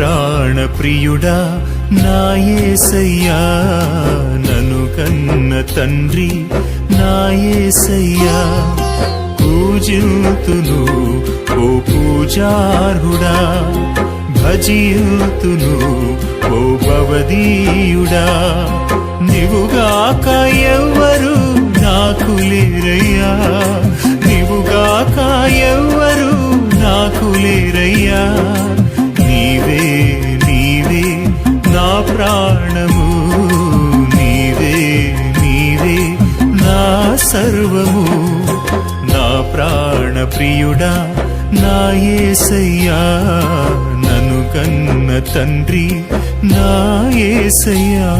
ప్రాణప్రియుడా నాయసయ్యా నను కన్న తండ్రి నాయసయ్యా పూజితును ఓ పూజార్హుడా భజియుతును ఓ భవదీయుడా. నివుగాక ఎవ్వరు నాకు లేరయ్యా నివుగాక ఎవ్వరు నాకు లేరయ్యా. ప్రియుడా నా యేసయ్యా నన్ను కన్న తండ్రి నా యేసయ్యా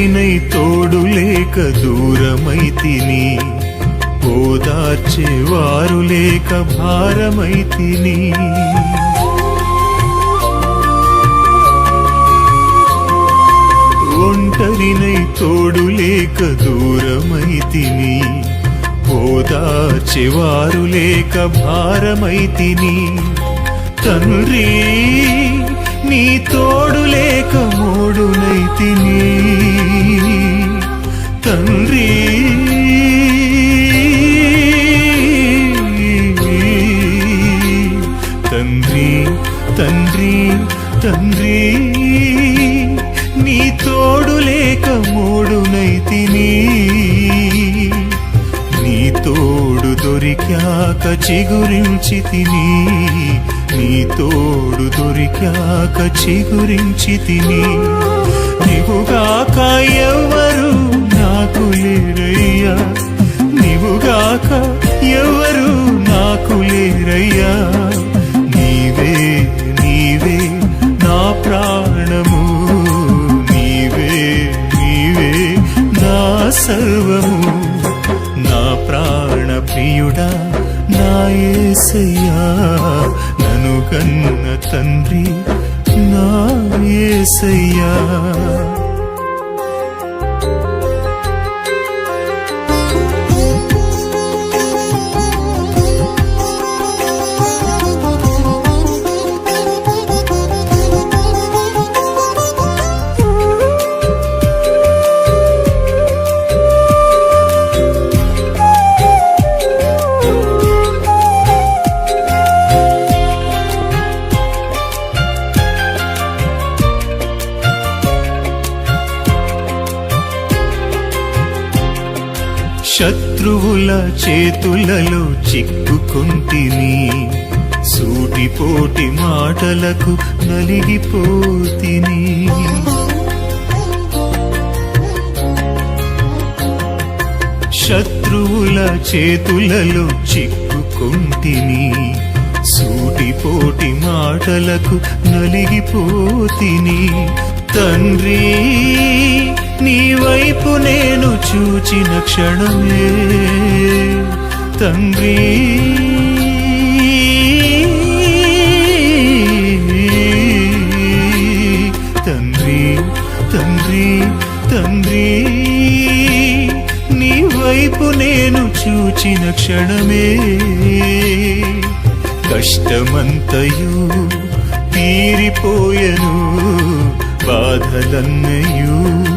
నేనై తోడు లేక దూరమై తిని ఓదార్చేవారు లేక భారమై తిని. ఒంటరినై తోడు లేక దూరమై తిని ఓదార్చేవారు లేక భారమై తిని. తండ్రి నీ తోడు లేక మూడునైతిని తండ్రి. తండ్రి తండ్రి తండ్రి. నీ తోడు లేక మూడునైతిని నీ తోడు దొరికాక చిగురించి తిని. నీ తోడు దొరికాక చిగురించి తిని. నీవుగాక ఎవరు నాకు లేరయ్యా. నీవుగాక ఎవరు నాకు లేరయ్యా. నీవే నీవే నా ప్రాణము. నీవే నీవే నా సర్వము. నా ప్రాణ ప్రియుడా నా యేసయ్యా నను కన్న తండ్రి నా యేసయ్యా శత్రువుల చేతులలో చిక్కుకుంటిని సూటిపోటి మాటలకు నలిగిపోతిని. శత్రువుల చేతులలో చిక్కుకుంటిని సూటిపోటి మాటలకు నలిగిపోతిని. తండ్రి వైపు నేను చూచిన క్షణమే. తండ్రి తండ్రి తండ్రి తండ్రి. నీ వైపు నేను చూచిన క్షణమే. కష్టమంతయు తీరిపోయను బాధలన్నయూ.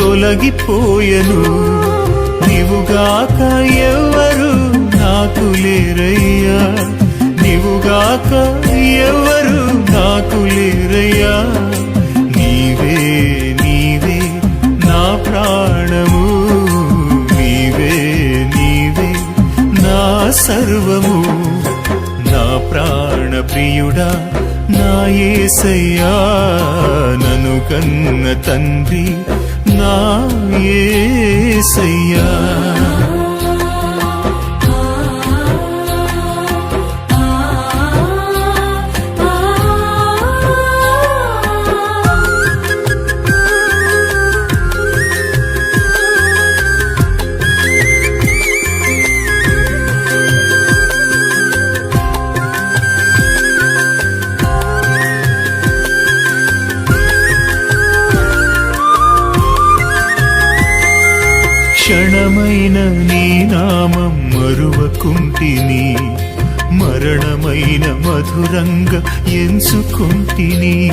తొలగిపోయను. నీవుగాక ఎవరు నాకు లేరయ్యా. నీవుగాక ఎవరు నాకు లేరయ్యా. నీవే నీవే నా ప్రాణము. నీవే నీవే నా సర్వము. నా ప్రాణ ప్రియుడా నా ఏసయ్యా. నను కన్న తండ్రి నా యేసయ్యా క్షణమైన నీ నామం మరువకుంటిని మరణమైన మధురంగ ఎంచుకుంటిని.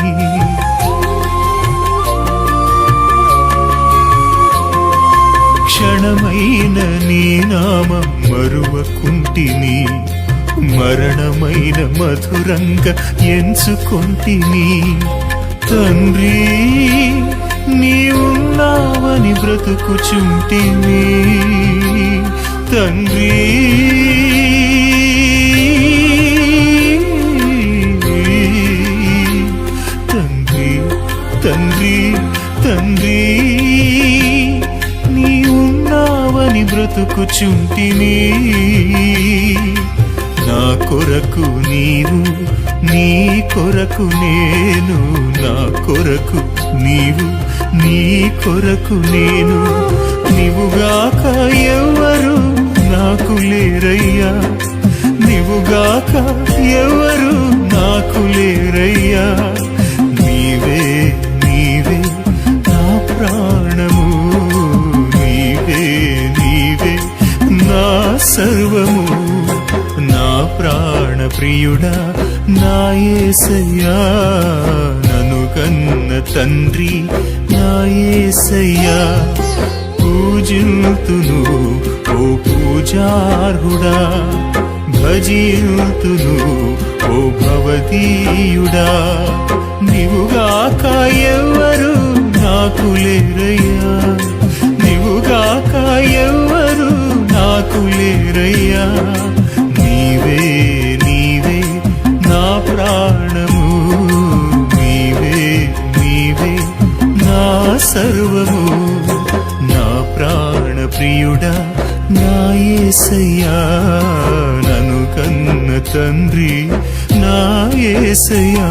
క్షణమైన నీ నామం మరువకుంటిని మరణమైన మధురంగ ఎంచుకుంటిని. తండ్రి నీవు ఉన్నావని బ్రతుకుచుంటిని. తండ్రి తండ్రి తండ్రి తండ్రి. నీ ఉన్నావని బ్రతుకుచుంటిని. నా కొరకు నీవు నీ కొరకు నేను నా కొరకు నీవు నీ కొరకు నేను. నీవుగాక ఎవరు నాకు లేరయ్యా. నీవుగాక ఎవరు ప్రియుడా నాయసయ్యా నను కన్న తండ్రి నాయసయ్యా పూజింతును ఓ పూజార్హుడా భజింతును ఓ భవతీయుడా. నీవుగాక ఎవరు నాకు లేరయ్యా. ప్రియుడా నాయసయ్యా నను కన్న తండ్రి నాయసయ్యా